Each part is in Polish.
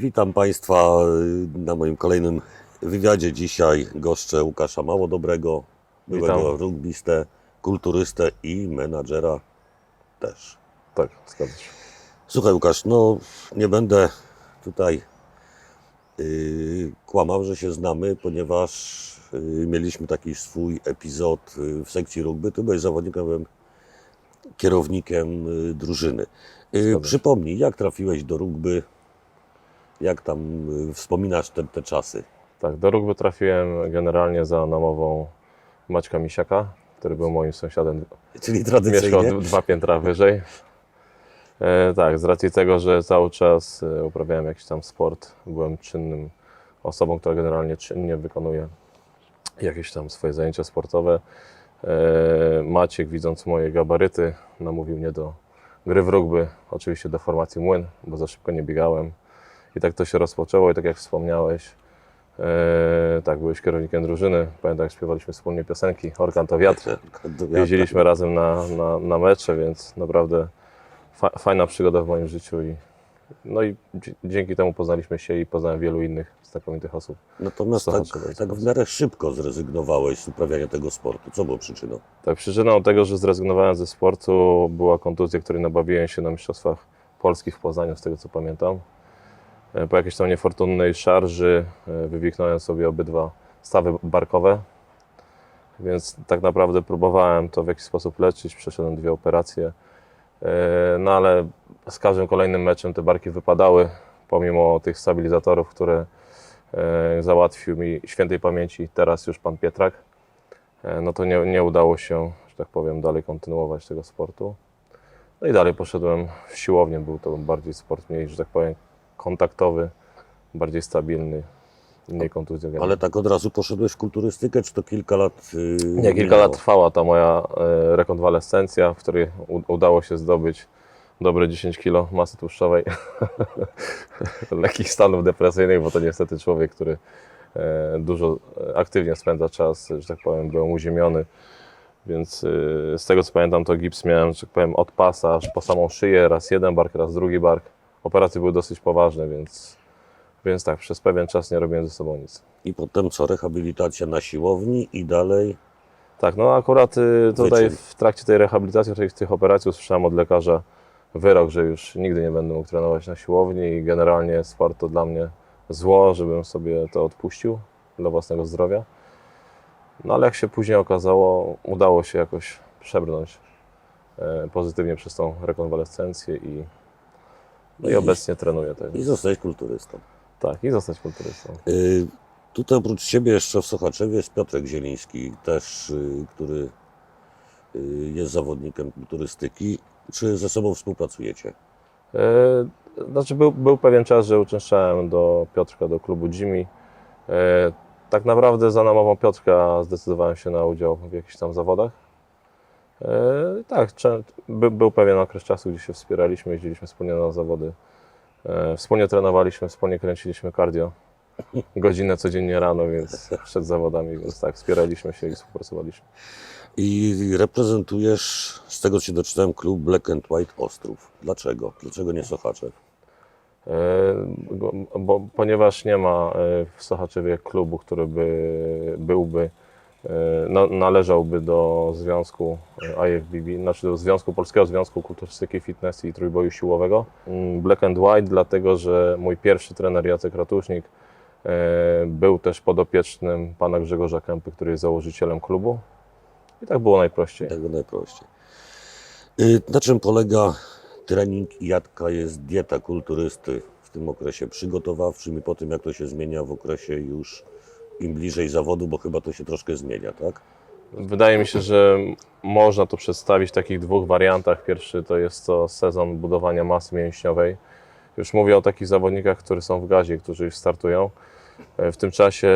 Witam Państwa y, na moim kolejnym wywiadzie. Dzisiaj goszczę Łukasza Małodobrego, byłego rugbistę, kulturystę i menadżera też. Tak, zgadza się. Słuchaj Łukasz, no nie będę tutaj yy, kłamał, że się znamy, ponieważ yy, mieliśmy taki swój epizod yy, w sekcji rugby. Ty byłeś zawodnikiem, byłem kierownikiem yy, drużyny. Yy, przypomnij, jak trafiłeś do rugby? Jak tam yy, wspominasz te, te czasy? Tak, do rugby trafiłem generalnie za namową Maćka Misiaka, który był moim sąsiadem. Czyli Mieszkał tradycyjnie. d- dwa piętra wyżej. E, tak, z racji tego, że cały czas e, uprawiałem jakiś tam sport, byłem czynnym osobą, która generalnie czynnie wykonuje jakieś tam swoje zajęcia sportowe. E, Maciek, widząc moje gabaryty, namówił mnie do gry w rugby, oczywiście do formacji młyn, bo za szybko nie biegałem. I tak to się rozpoczęło i tak jak wspomniałeś, e, tak, byłeś kierownikiem drużyny. Pamiętam, jak śpiewaliśmy wspólnie piosenki Orkan to wiatr. Jeździliśmy razem na, na, na mecze, więc naprawdę fa fajna przygoda w moim życiu i no i dzięki temu poznaliśmy się i poznałem wielu innych znakomitych osób. Natomiast tak, tak w miarę szybko zrezygnowałeś z uprawiania tego sportu. Co było przyczyną? Tak, przyczyną tego, że zrezygnowałem ze sportu była kontuzja, której nabawiłem się na Mistrzostwach Polskich w Poznaniu, z tego co pamiętam. E, Po jakiejś tam niefortunnej szarży e, wywiknąłem sobie obydwa stawy barkowe, więc tak naprawdę próbowałem to w jakiś sposób leczyć, przeszedłem dwie operacje, E, no ale z każdym kolejnym meczem te barki wypadały, pomimo tych stabilizatorów, które załatwił mi świętej pamięci teraz już pan Pietrak no to nie, nie udało się, że tak powiem, dalej kontynuować tego sportu. No i dalej poszedłem w siłownię, był to bardziej sport mniej, że tak powiem, kontaktowy, bardziej stabilny, mniej kontuzjogenny. Ale tak od razu poszedłeś w kulturystykę, czy to kilka lat? Yy, Nie, kilka lat trwała ta moja e, rekonwalescencja, w której u, udało się zdobyć dobre 10 kg masy tłuszczowej, lekkich stanów depresyjnych, bo to niestety człowiek, który e, dużo e, aktywnie spędza czas, że tak powiem, byłem uziemiony, więc z tego co pamiętam, to gips miałem, że tak powiem, od pasa aż po samą szyję, raz jeden bark, raz drugi bark. Operacje były dosyć poważne, więc, więc tak, przez pewien czas nie robiłem ze sobą nic. I potem co? Rehabilitacja na siłowni i dalej. Tak, no akurat y, tutaj Wyczyn. w trakcie tej rehabilitacji, tych, tych operacji usłyszałem od lekarza wyrok, że już nigdy nie będę mógł trenować na siłowni i generalnie sport to dla mnie zło, żebym sobie to odpuścił dla własnego zdrowia. No ale jak się później okazało, udało się jakoś przebrnąć e, pozytywnie przez tą rekonwalescencję i, no i obecnie trenuję. Tak, I zostałeś kulturystą. tak, i zostać kulturystą. Yy, tutaj oprócz Ciebie jeszcze w Sochaczewie jest Piotrek Zieliński, też, yy, który yy, jest zawodnikiem kulturystyki. Czy ze sobą współpracujecie? E, Znaczy był, był pewien czas, że uczęszczałem do Piotrka, do klubu Jimmy. E, Tak naprawdę za namową Piotrka zdecydowałem się na udział w jakichś tam zawodach. E, Tak, by, był pewien okres czasu, gdzie się wspieraliśmy, jeździliśmy wspólnie na zawody. E, Wspólnie trenowaliśmy, wspólnie kręciliśmy cardio. Godzinę codziennie rano, więc przed zawodami, więc tak, wspieraliśmy się i współpracowaliśmy. I reprezentujesz, z tego co się doczytałem, klub Black and White Ostrów. Dlaczego? Dlaczego nie Sochaczew? E, bo, bo, ponieważ nie ma w Sochaczewie klubu, który by byłby, należałby do związku e, IFBB, znaczy do Związku Polskiego Związku Kulturystyki, Fitness i Trójboju Siłowego. Mm, Black and White, dlatego że mój pierwszy trener Jacek Ratusznik e, był też podopiecznym pana Grzegorza Kępy, który jest założycielem klubu. I tak było najprościej. Tego najprościej. Y, Na czym polega trening i jaka jest dieta kulturysty w tym okresie przygotowawczym i po tym, jak to się zmienia w okresie już im bliżej zawodu, bo chyba to się troszkę zmienia, tak? Wydaje mi się, że można to przedstawić w takich dwóch wariantach. Pierwszy to jest to sezon budowania masy mięśniowej. Już mówię o takich zawodnikach, którzy są w gazie, którzy już startują. E, W tym czasie,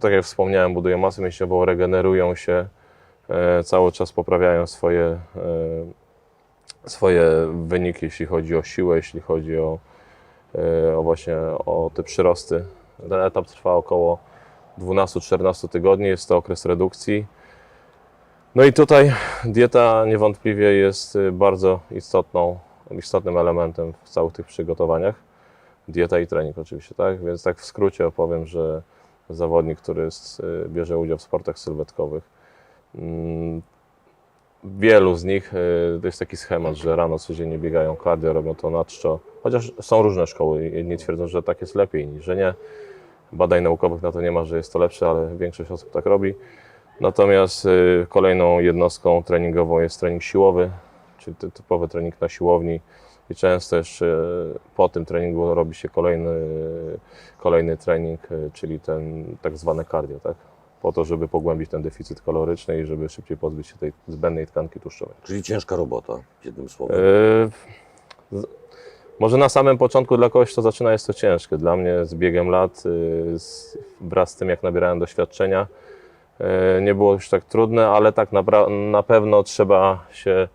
tak jak wspomniałem, budują masę mięśniową, regenerują się, e, cały czas poprawiają swoje, e, swoje wyniki, jeśli chodzi o siłę, jeśli chodzi o, o właśnie o te przyrosty. Ten etap trwa około 12-14 tygodni, jest to okres redukcji. No i tutaj dieta niewątpliwie jest y, bardzo istotną, istotnym elementem w całych tych przygotowaniach. dieta i trening oczywiście, tak? Więc tak w skrócie opowiem, że zawodnik, który y, bierze udział w sportach sylwetkowych, mm, wielu z nich y, to jest taki schemat, że rano codziennie biegają cardio, robią to na czczo, chociaż są różne szkoły, jedni twierdzą, że tak jest lepiej, inni, że nie. Badań naukowych na to nie ma, że jest to lepsze, ale większość osób tak robi. Natomiast y, kolejną jednostką treningową jest trening siłowy, czyli ty- typowy trening na siłowni. I często jeszcze po tym treningu robi się kolejny, kolejny trening, y, czyli ten tak zwane cardio, tak? Po to, żeby pogłębić ten deficyt kaloryczny i żeby szybciej pozbyć się tej zbędnej tkanki tłuszczowej. Czyli ciężka robota, jednym słowem. Yy, Może na samym początku dla kogoś to zaczyna jest to ciężkie. Dla mnie z biegiem lat, yy, z, wraz z tym jak nabierałem doświadczenia, yy, nie było już tak trudne, ale tak napra- na pewno trzeba się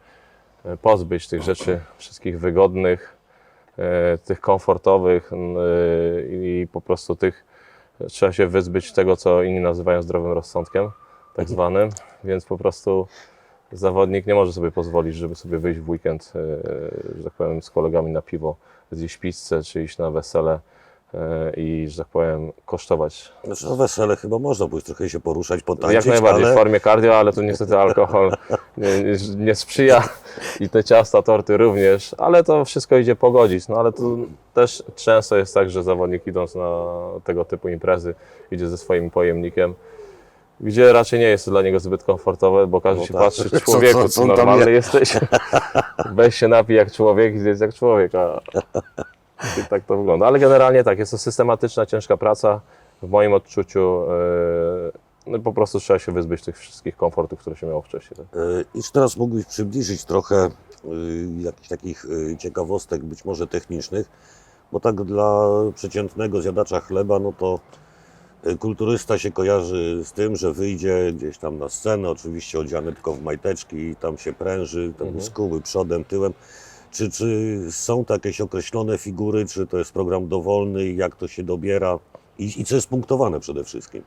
yy, pozbyć tych rzeczy wszystkich wygodnych, tych komfortowych i po prostu tych trzeba się wyzbyć tego, co inni nazywają zdrowym rozsądkiem, tak zwanym, więc po prostu zawodnik nie może sobie pozwolić, żeby sobie wyjść w weekend, e, że tak powiem, z kolegami na piwo, zjeść pizzę, czy iść na wesele e, i, że tak powiem, kosztować. Znaczy, no wesele chyba można pójść trochę się poruszać, potańczyć, Jak najbardziej ale w formie cardio, ale tu niestety alkohol nie, nie, nie sprzyja i te ciasta, torty również, ale to wszystko idzie pogodzić. No ale tu też często jest tak, że zawodnik idąc na tego typu imprezy idzie ze swoim pojemnikiem, gdzie raczej nie jest to dla niego zbyt komfortowe, bo każdy No się tak. patrzy, człowieku, co- co, co normalny je? jesteś, weź się napij jak człowiek i zjedz jak człowiek, a tak to wygląda. Ale generalnie tak, jest to systematyczna, ciężka praca. W moim odczuciu yy, no po prostu trzeba się wyzbyć tych wszystkich komfortów, które się miało wcześniej. Tak? Y, I czy teraz mógłbyś przybliżyć trochę y, jakichś takich ciekawostek, być może technicznych, bo tak dla przeciętnego zjadacza chleba, no to kulturysta się kojarzy z tym, że wyjdzie gdzieś tam na scenę, oczywiście odziany tylko w majteczki i tam się pręży, tam Mhm. przodem, tyłem. Czy, czy są to jakieś określone figury, czy to jest program dowolny, jak to się dobiera i, i co jest punktowane przede wszystkim?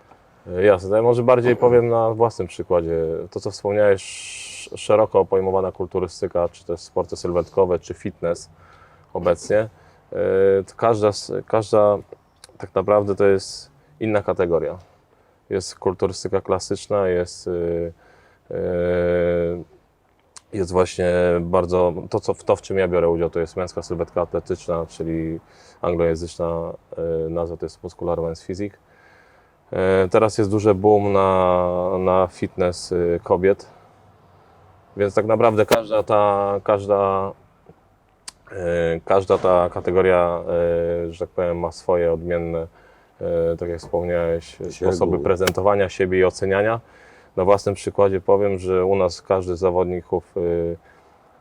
Yy, Jasne, ja może bardziej powiem na własnym przykładzie. To, co wspomniałeś, sz- szeroko pojmowana kulturystyka, czy też sporty sylwetkowe, czy fitness obecnie, yy, to każda, każda tak naprawdę to jest inna kategoria. Jest kulturystyka klasyczna, jest, yy, yy, jest właśnie bardzo, to, co, to w czym ja biorę udział, to jest męska sylwetka atletyczna, czyli anglojęzyczna yy, nazwa to jest Muscular Men's Physique. Teraz jest duży boom na, na fitness y, kobiet, więc tak naprawdę każda ta, każda, każda ta kategoria, że tak powiem, ma swoje odmienne, tak jak wspomniałeś, sposoby prezentowania siebie i oceniania. Na własnym przykładzie powiem, że u nas każdy z zawodników y,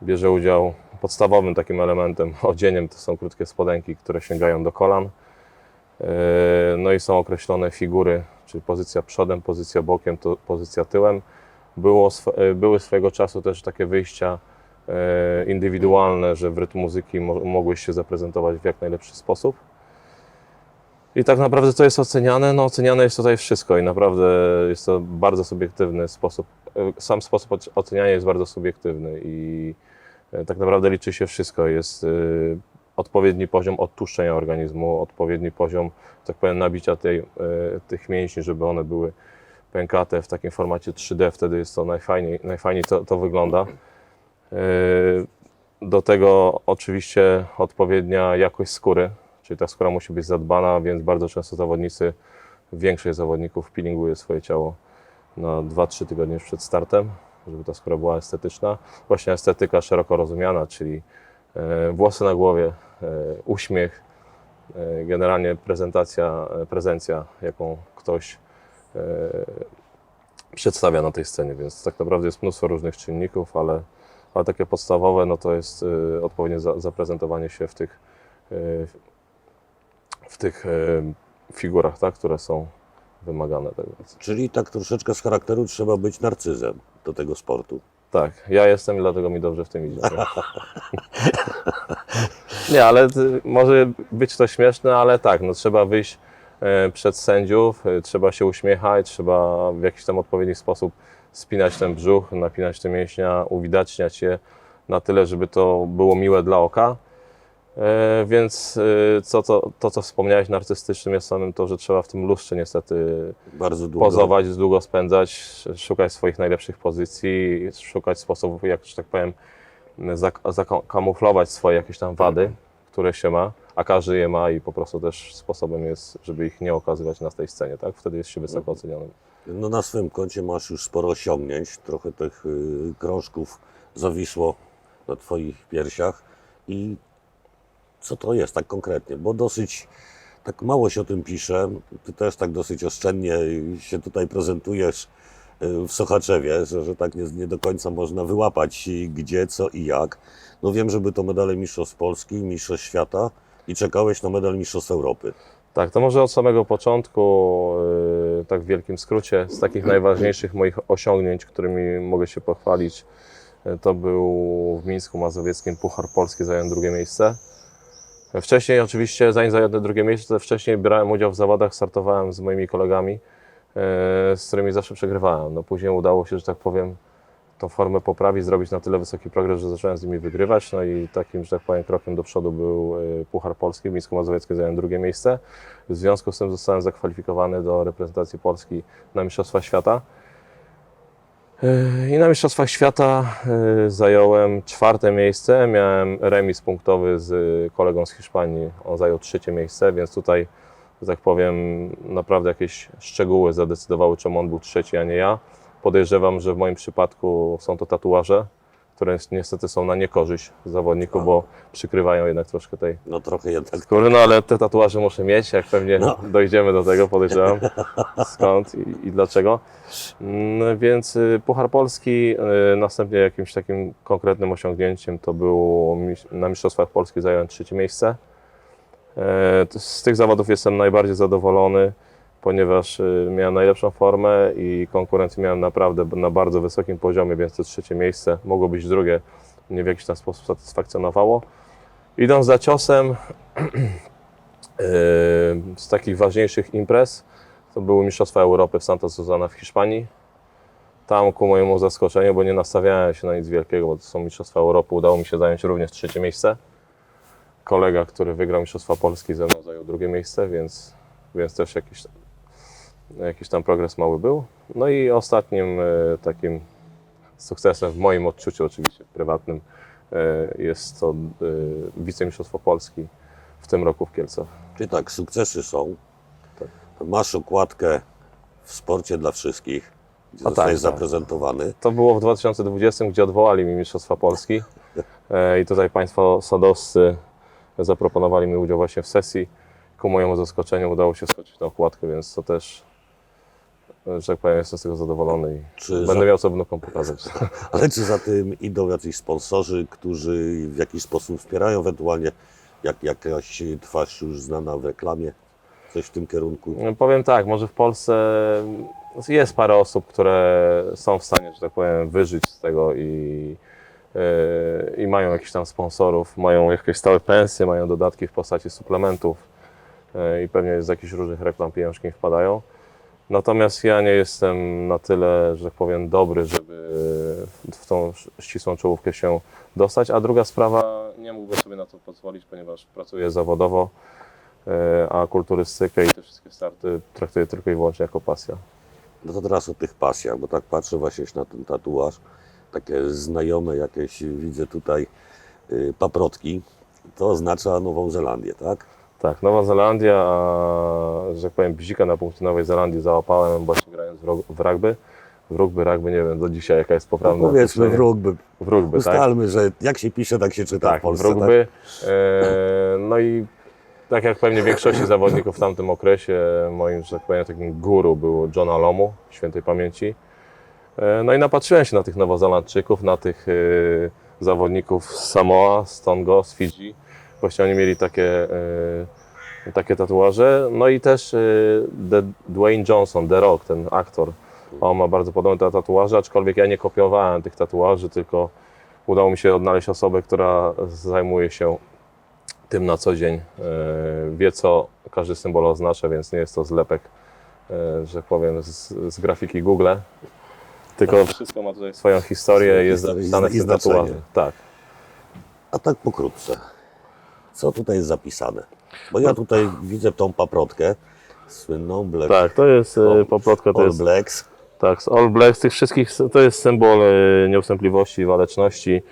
bierze udział podstawowym takim elementem, odzieniem to są krótkie spodenki, które sięgają do kolan. Yy, No i są określone figury, czyli pozycja przodem, pozycja bokiem, to pozycja tyłem. Było, yy, były swego czasu też takie wyjścia indywidualne, że w rytm muzyki mo- mogłeś się zaprezentować w jak najlepszy sposób. I tak naprawdę to jest oceniane. No, oceniane jest tutaj wszystko i naprawdę jest to bardzo subiektywny sposób. yy, Sam sposób oc- oceniania jest bardzo subiektywny i yy, tak naprawdę liczy się wszystko. Jest yy, odpowiedni poziom odtłuszczenia organizmu, odpowiedni poziom, tak powiem, nabicia tej, e, tych mięśni, żeby one były pękate w takim formacie 3D, wtedy jest to najfajniej, najfajniej to, to wygląda. E, Do tego oczywiście odpowiednia jakość skóry, czyli ta skóra musi być zadbana, więc bardzo często zawodnicy, większość zawodników peelinguje swoje ciało na 2-3 tygodnie przed startem, żeby ta skóra była estetyczna. Właśnie estetyka szeroko rozumiana, czyli e, włosy na głowie, e, uśmiech, e, generalnie prezentacja, prezencja, jaką ktoś przedstawia na tej scenie, więc tak naprawdę jest mnóstwo różnych czynników, ale, ale takie podstawowe no to jest odpowiednie za, zaprezentowanie się w tych, w tych e, figurach, tak, które są wymagane tego. Czyli tak troszeczkę z charakteru trzeba być narcyzem do tego sportu. Tak, ja jestem i dlatego mi dobrze w tym idzie. Nie, ale ty- może być to śmieszne, ale tak, no trzeba wyjść e, przed sędziów, e, trzeba się uśmiechać, trzeba w jakiś tam odpowiedni sposób spinać ten brzuch, napinać te mięśnia, uwidaczniać je na tyle, żeby to było miłe dla oka. E, Więc e, co, to, to, co wspomniałeś na artystycznym jest samym to, że trzeba w tym lustrze niestety Bardzo długo. pozować, długo spędzać, szukać swoich najlepszych pozycji, szukać sposobów, jak że tak powiem, zak- zakamuflować swoje jakieś tam wady, które się ma, a każdy je ma i po prostu też sposobem jest, żeby ich nie okazywać na tej scenie, tak? Wtedy jest się wysoko ocenionym. No na swoim koncie masz już sporo osiągnięć, trochę tych y, krążków zawisło na Twoich piersiach i co to jest tak konkretnie? Bo dosyć, tak mało się o tym pisze, Ty też tak dosyć oszczędnie się tutaj prezentujesz y, w Sochaczewie, że, że tak nie, nie do końca można wyłapać y, gdzie, co i jak. No wiem, że by to medale Mistrzostw Polski, Mistrzostw Świata i czekałeś na medal Mistrzostw Europy. Tak, to może od samego początku, yy, tak w wielkim skrócie, z takich najważniejszych moich osiągnięć, którymi mogę się pochwalić, to był w Mińsku Mazowieckim Puchar Polski, zająłem drugie miejsce. Wcześniej oczywiście, zanim zająłem drugie miejsce, wcześniej brałem udział w zawodach, startowałem z moimi kolegami, yy, z którymi zawsze przegrywałem. No później udało się, że tak powiem, tą formę poprawić, zrobić na tyle wysoki progres, że zacząłem z nimi wygrywać. No i takim, że tak powiem, krokiem do przodu był y, Puchar Polski. W Mińsku Mazowieckim zająłem drugie miejsce. W związku z tym zostałem zakwalifikowany do reprezentacji Polski na Mistrzostwa Świata. Y, I na Mistrzostwach Świata y, zająłem czwarte miejsce. Miałem remis punktowy z kolegą z Hiszpanii. On zajął trzecie miejsce, więc tutaj, że tak powiem, naprawdę jakieś szczegóły zadecydowały, czemu on był trzeci, a nie ja. Podejrzewam, że w moim przypadku są to tatuaże, które niestety są na niekorzyść zawodniku, bo przykrywają jednak troszkę tej No trochę jednak skóry, no ale te tatuaże muszę mieć, jak pewnie No. dojdziemy do tego, podejrzewam skąd i, i dlaczego. Mm, Więc y, Puchar Polski, y, następnie jakimś takim konkretnym osiągnięciem to było mis- na Mistrzostwach Polski zająłem trzecie miejsce. E, to Z tych zawodów jestem najbardziej zadowolony, ponieważ y, miałem najlepszą formę i konkurencję miałem naprawdę na bardzo wysokim poziomie, więc to trzecie miejsce mogło być drugie, mnie w jakiś tam sposób satysfakcjonowało. Idąc za ciosem, Yy, z takich ważniejszych imprez to były Mistrzostwa Europy w Santa Susana w Hiszpanii. Tam ku mojemu zaskoczeniu, bo nie nastawiałem się na nic wielkiego, bo to są Mistrzostwa Europy, udało mi się zająć również trzecie miejsce. Kolega, który wygrał Mistrzostwa Polski ze mną zajął drugie miejsce, więc, więc też jakiś, jakiś tam progres mały był. No i ostatnim e, takim sukcesem w moim odczuciu, oczywiście prywatnym, e, jest to e, wicemistrzostwo Polski w tym roku w Kielcach. Czyli tak, sukcesy są. Tak. Masz okładkę w sporcie dla wszystkich, gdzie A zostajesz tak, tak. zaprezentowany. To było w 2020, gdzie odwołali mi Mistrzostwa Polski i tutaj Państwo sadowscy zaproponowali mi udział właśnie w sesji. Ku mojemu zaskoczeniu udało się skoczyć na okładkę, więc to też, że tak powiem, jestem z tego zadowolony i Czy będę za- miał co wnukom pokazać. Ale czy za tym idą jacyś sponsorzy, którzy w jakiś sposób wspierają, ewentualnie jak jakaś twarz już znana w reklamie? Coś w tym kierunku. Powiem tak, może w Polsce jest parę osób, które są w stanie, że tak powiem, wyżyć z tego i, yy, i mają jakichś tam sponsorów, mają jakieś stałe pensje, mają dodatki w postaci suplementów yy, i pewnie z jakichś różnych reklam pieniążki im wpadają. Natomiast ja nie jestem na tyle, że powiem, dobry, żeby w tą ścisłą czołówkę się dostać. A druga sprawa, nie mógłbym sobie na to pozwolić, ponieważ pracuję zawodowo, e, a kulturystykę i te wszystkie starty traktuję tylko i wyłącznie jako pasja. No to teraz o tych pasjach, bo tak patrzę właśnie na ten tatuaż. Takie znajome jakieś widzę tutaj y, paprotki. To oznacza Nową Zelandię, tak? Tak, Nowa Zelandia, a, że tak powiem, bzika na punkcie Nowej Zelandii załapałem właśnie grając w, rog- w rugby. W rugby, rugby, nie wiem do dzisiaj jaka jest No poprawna powiedzmy w określenie. rugby. w rugby, tak? Ustalmy, że jak się pisze, tak się czyta Tak, w Polsce. w rugby. E, no i tak jak pewnie większości zawodników w tamtym okresie, moim, że tak powiem, takim guru był John Alomu, świętej pamięci. E, no i napatrzyłem się na tych Nowozelandczyków, na tych e, zawodników z Samoa, z Tongo, z Fidżi. Właśnie oni mieli takie, e, takie tatuaże. No i też e, The Dwayne Johnson, The Rock, ten aktor, on ma bardzo podobne tatuaże, aczkolwiek ja nie kopiowałem tych tatuaży, tylko udało mi się odnaleźć osobę, która zajmuje się tym na co dzień. E, Wie, co każdy symbol oznacza, więc nie jest to zlepek, e, że tak powiem, z, z grafiki Google. Tylko wszystko ma tutaj swoją historię, jest zapisane w znaczenie. Tak. A tak pokrótce. Co tutaj jest zapisane? Bo ja tutaj widzę tą paprotkę, słynną Black Tak, to jest e, poplotka, to All jest Blacks. tak, z All Blacks, tych wszystkich, to jest symbol e, nieustępliwości, waleczności.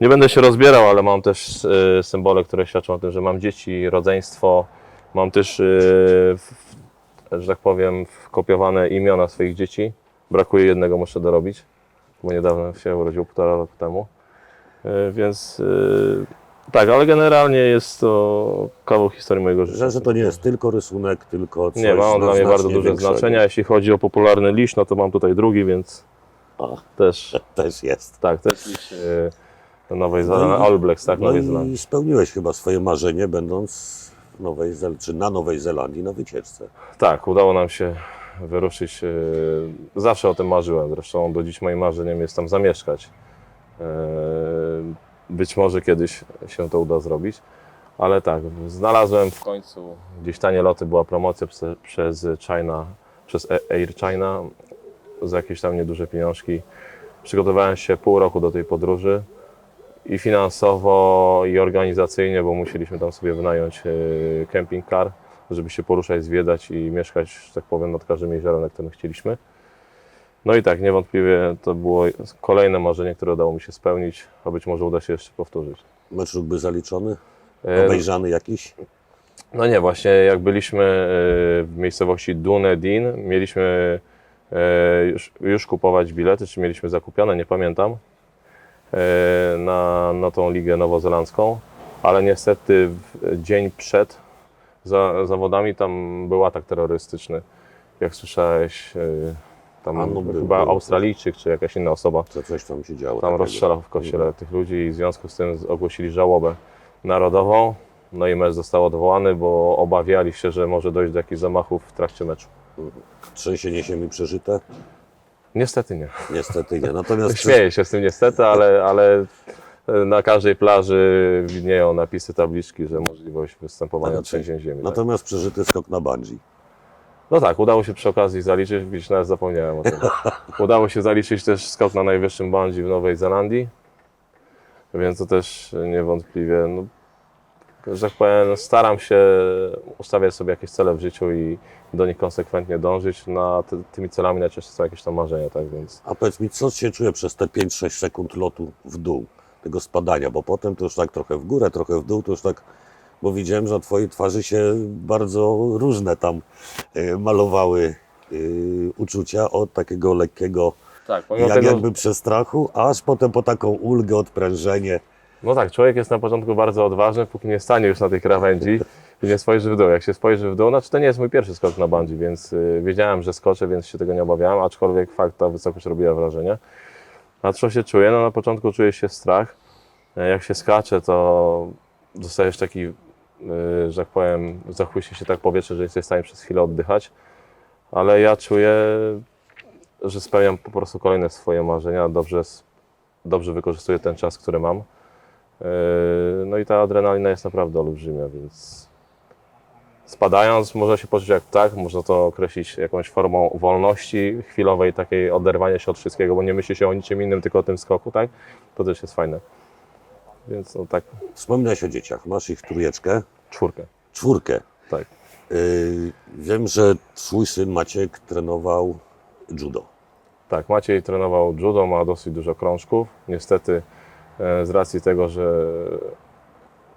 Nie będę się rozbierał, ale mam też e, symbole, które świadczą o tym, że mam dzieci, rodzeństwo. Mam też, że tak powiem, wkopiowane imiona swoich dzieci. Brakuje jednego, muszę dorobić, bo niedawno się urodził, półtora roku temu. Więc tak, ale generalnie jest to kawał historii mojego życia. Że, że to nie jest tylko rysunek, tylko coś Nie, ma on dla mnie bardzo duże większego. znaczenia. Jeśli chodzi o popularny liść, no to mam tutaj drugi, więc A, też, też jest. tak, też liść e, Nowej No Zelandii, i- All Blacks, tak, No Nowej Zelandii. i spełniłeś chyba swoje marzenie, będąc w Nowej Zel- czy na Nowej Zelandii na wycieczce. Tak, udało nam się wyruszyć. e, Zawsze o tym marzyłem, zresztą do dziś moim marzeniem jest tam zamieszkać. E, Być może kiedyś się to uda zrobić, ale tak, znalazłem w końcu gdzieś tanie loty, była promocja prze- przez China, przez Air China za jakieś tam nieduże pieniążki. Przygotowałem się pół roku do tej podróży i finansowo, i organizacyjnie, bo musieliśmy tam sobie wynająć e, camping car, żeby się poruszać, zwiedzać i mieszkać, że tak powiem, nad każdym jeziorem, na którym chcieliśmy. No i tak, niewątpliwie to było kolejne marzenie, które udało mi się spełnić, a być może uda się jeszcze powtórzyć. Mecz rugby zaliczony? E, Obejrzany jakiś? No nie, właśnie jak byliśmy e, w miejscowości Dunedin, mieliśmy e, już, już kupować bilety, czy mieliśmy zakupione, nie pamiętam, na, na tą ligę nowozelandzką, ale niestety w dzień przed za, zawodami tam był atak terrorystyczny. Jak słyszałeś, tam no chyba był. Australijczyk czy jakaś inna osoba Co coś tam się działo? tam rozstrzelał w kościele tych ludzi i w związku z tym ogłosili żałobę narodową. No i mecz został odwołany, bo obawiali się, że może dojść do jakichś zamachów w trakcie meczu. Trzęsienie ziemi przeżyte? Niestety nie. Niestety nie. Natomiast Śmieję się z tym niestety, ale, ale na każdej plaży widnieją napisy, tabliczki, że możliwość występowania Tak, trzęsień ziemi. Tak. Natomiast przeżyty skok na bungee. No tak, udało się przy okazji zaliczyć, widzisz, nawet zapomniałem o tym. Udało się zaliczyć też skok na najwyższym bungee w Nowej Zelandii, więc to też niewątpliwie, no, że tak powiem, staram się ustawiać sobie jakieś cele w życiu i do nich konsekwentnie dążyć. Na ty, tymi celami najczęściej są jakieś tam marzenia, tak więc. A powiedz mi, co się czuje przez te 5-6 sekund lotu w dół, tego spadania, bo potem to już tak trochę w górę, trochę w dół, to już tak, bo widziałem, że na Twojej twarzy się bardzo różne tam e, malowały e, uczucia, od takiego lekkiego, Tak, jak, tego, jakby przestrachu, aż potem po taką ulgę, odprężenie. No tak, człowiek jest na początku bardzo odważny, póki nie stanie już na tej krawędzi i nie spojrzy w dół. Jak się spojrzy w dół, znaczy to nie jest mój pierwszy skok na bungee, więc y, wiedziałem, że skoczę, więc się tego nie obawiałem, aczkolwiek fakt, ta wysokość robiła wrażenie. A co się czuję? No na początku czuje się strach. E, Jak się skacze, to dostajesz taki, że tak powiem, zachłyśnie się tak powietrze, że jesteś w stanie przez chwilę oddychać. Ale ja czuję, że spełniam po prostu kolejne swoje marzenia, dobrze, dobrze wykorzystuję ten czas, który mam. Yy, No i ta adrenalina jest naprawdę olbrzymia, więc spadając można się poczuć jak ptak, można to określić jakąś formą wolności chwilowej, takiej oderwania się od wszystkiego, bo nie myśli się o niczym innym, tylko o tym skoku, tak? To też jest fajne. Więc no tak, Wspominałeś o dzieciach, masz ich trójeczkę, czwórkę, czwórkę. tak. Yy, wiem, że Twój syn Maciek trenował judo. Tak, Maciej trenował judo, ma dosyć dużo krążków. Niestety e, z racji tego, że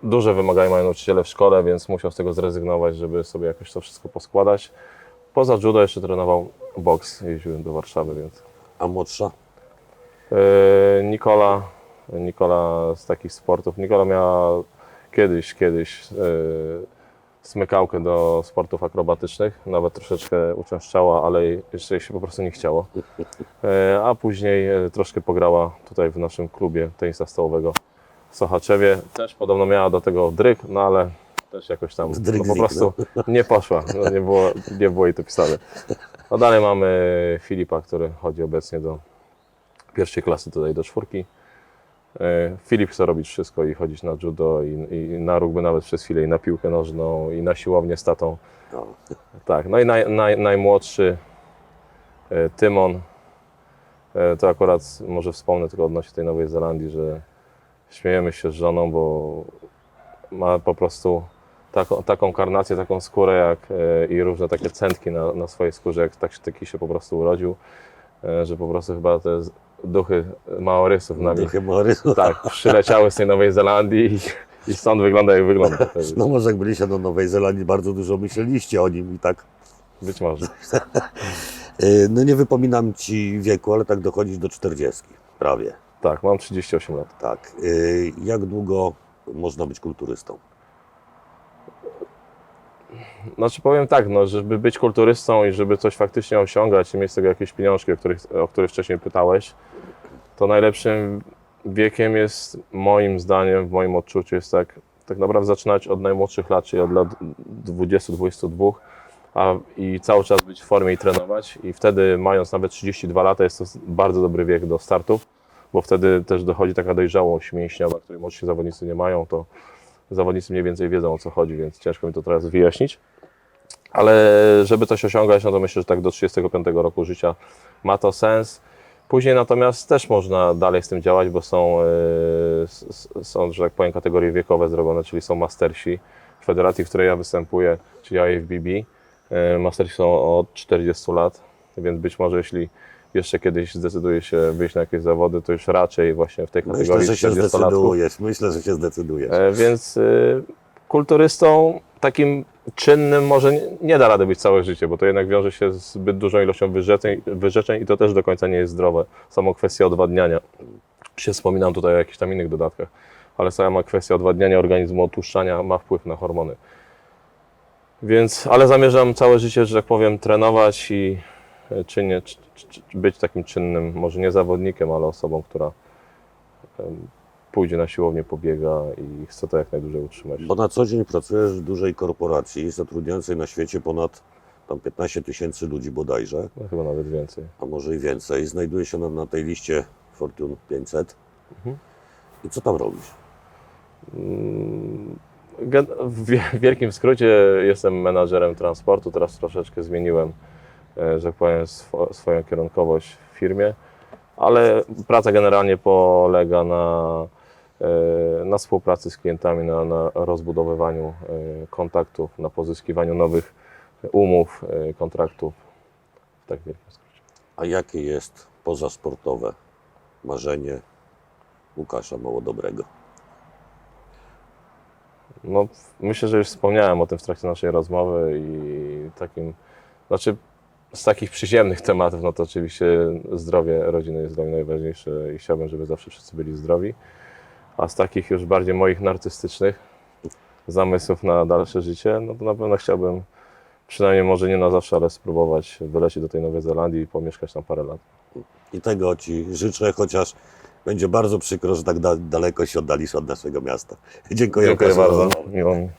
duże wymagania mają nauczyciele w szkole, więc musiał z tego zrezygnować, żeby sobie jakoś to wszystko poskładać. Poza judo jeszcze trenował boks, jeździłem do Warszawy, więc... A młodsza? E, Nikola, Nikola z takich sportów, Nikola miała kiedyś, kiedyś e, smykałkę do sportów akrobatycznych, nawet troszeczkę uczęszczała, ale jeszcze jej się po prostu nie chciało. E, A później e, troszkę pograła tutaj w naszym klubie tenisa stołowego w Sochaczewie. Też podobno miała do tego dryk, no ale też jakoś tam no, po prostu nie poszła, no, nie, było, nie było jej to pisane. No dalej mamy Filipa, który chodzi obecnie do pierwszej klasy tutaj do czwórki. E, Filip chce robić wszystko i chodzić na judo, i, i na rugby nawet przez chwilę, i na piłkę nożną, i na siłownię z tatą. No. Tak, no i naj, naj, najmłodszy e, Tymon, e, to akurat może wspomnę tylko odnośnie tej Nowej Zelandii, że śmiejemy się z żoną, bo ma po prostu taką, taką karnację, taką skórę jak, i różne takie centki na, na swojej skórze, jak tak, taki się po prostu urodził, że po prostu chyba te duchy Maorysów na nim Duchy Maorysu. tak, przyleciały z tej Nowej Zelandii i, i stąd wygląda jak wygląda. No może jak byliście na Nowej Zelandii, bardzo dużo myśleliście o nim i tak. Być może. y, No nie wypominam ci wieku, ale tak dochodzisz do 40, prawie. Tak, mam 38 lat. Tak. Y, Jak długo można być kulturystą? Znaczy powiem tak, no, żeby być kulturystą i żeby coś faktycznie osiągać i mieć z tego jakieś pieniążki, o których, o których wcześniej pytałeś, to najlepszym wiekiem jest moim zdaniem, w moim odczuciu jest tak, tak naprawdę zaczynać od najmłodszych lat, czyli od lat 20-22 a, i cały czas być w formie i trenować i wtedy mając nawet 32 lata jest to bardzo dobry wiek do startów, bo wtedy też dochodzi taka dojrzałość mięśniowa, której młodsi zawodnicy nie mają, to zawodnicy mniej więcej wiedzą o co chodzi, więc ciężko mi to teraz wyjaśnić. Ale żeby coś osiągać, no to myślę, że tak do 35 roku życia ma to sens. Później natomiast też można dalej z tym działać, bo są, e, są że tak powiem, kategorie wiekowe zrobione, czyli są mastersi. W federacji, w której ja występuję, czyli IFBB, e, mastersi są od 40 lat, więc być może jeśli jeszcze kiedyś zdecyduje się wyjść na jakieś zawody, to już raczej właśnie w tej Myślę, kategorii że się 40-latków. zdecydujesz. Myślę, że się zdecydujesz. E, Więc kulturystą takim czynnym może nie, da rady być całe życie, bo to jednak wiąże się z zbyt dużą ilością wyrzeczeń, wyrzeczeń i to też do końca nie jest zdrowe. Samo kwestia odwadniania. Się wspominam tutaj o jakichś tam innych dodatkach, ale sama kwestia odwadniania organizmu, otłuszczania ma wpływ na hormony. Więc, ale zamierzam całe życie, że tak powiem, trenować i e, czynnie, czy, czy, być takim czynnym, może nie zawodnikiem, ale osobą, która pójdzie na siłownię, pobiega i chce to jak najdłużej utrzymać. Bo na co dzień pracujesz w dużej korporacji zatrudniającej na świecie ponad tam 15 tysięcy ludzi bodajże, No, chyba nawet więcej. a może i więcej. Znajduje się na, na tej liście Fortune 500. Mhm. I co tam robisz? Mm, W wie- w wielkim skrócie jestem menadżerem transportu. Teraz troszeczkę zmieniłem, e, że tak powiem, swo- swoją kierunkowość w firmie, ale praca generalnie polega na, na współpracy z klientami, na, na rozbudowywaniu e, kontaktów, na pozyskiwaniu nowych umów, e, kontraktów. W tak wielkim skrócie. A jakie jest pozasportowe marzenie Łukasza Małodobrego? No, myślę, że już wspomniałem o tym w trakcie naszej rozmowy i takim, znaczy z takich przyziemnych tematów, no to oczywiście zdrowie rodziny jest dla mnie najważniejsze i chciałbym, żeby zawsze wszyscy byli zdrowi. A z takich już bardziej moich narcystycznych zamysłów na dalsze życie, no to na pewno chciałbym przynajmniej może nie na zawsze, ale spróbować wylecieć do tej Nowej Zelandii i pomieszkać tam parę lat. I tego Ci życzę, chociaż będzie bardzo przykro, że tak da, daleko się oddalisz od naszego miasta. Dziękuję, Dziękuję bardzo. Miło mi.